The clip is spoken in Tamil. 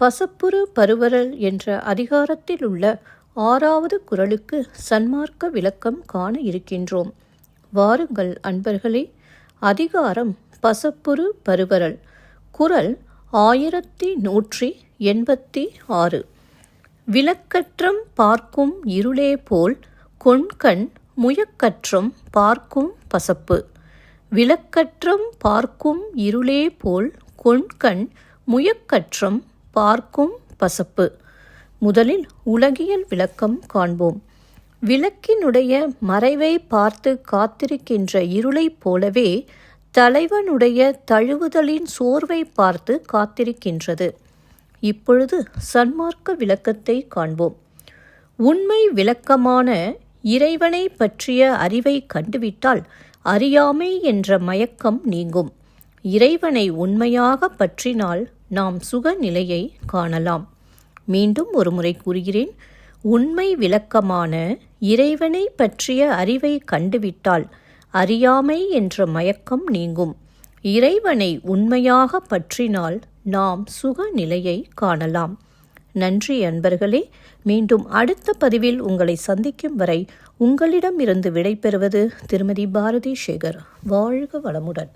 பசப்புரு பருவரல் என்ற அதிகாரத்தில் உள்ள ஆறாவது குரலுக்கு சன்மார்க்க விளக்கம் காண இருக்கின்றோம். வாருங்கள் அன்பர்களே அதிகாரம் பசப்புரு பருவரல் குரல் ஆயிரத்தி நூற்றி எண்பத்தி ஆறு. விளக்கற்றம் பார்க்கும் இருளே போல் கொண்கண் முயக்கற்றம் பார்க்கும் பசப்பு. விளக்கற்றம் பார்க்கும் இருளே போல் கொண்கண் முயக்கற்றம் பார்க்கும் பசப்பு. முதலில் உலகியல் விளக்கம் காண்போம். விளக்கினுடைய மறைவை பார்த்து காத்திருக்கின்ற இருளைப் போலவே தலைவனுடைய தழுவுதலின் சோர்வை பார்த்து காத்திருக்கின்றது. இப்பொழுது சன்மார்க்க விளக்கத்தை காண்போம். உண்மை விளக்கமான இறைவனை பற்றிய அறிவை கண்டுவிட்டால் அறியாமை என்ற மயக்கம் நீங்கும். இறைவனை உண்மையாக பற்றினால் நாம் சுக நிலையை காணலாம். மீண்டும் ஒரு முறை கூறுகிறேன். உண்மை விளக்கமான இறைவனை பற்றிய அறிவை கண்டுவிட்டால் அறியாமை என்ற மயக்கம் நீங்கும். இறைவனை உண்மையாக பற்றினால் நாம் சுக நிலையை காணலாம். நன்றி அன்பர்களே மீண்டும் அடுத்த பதிவில் உங்களை சந்திக்கும் வரை உங்களிடமிருந்து விடைபெறுவது திருமதி பாரதி சேகர் வாழ்க வளமுடன்.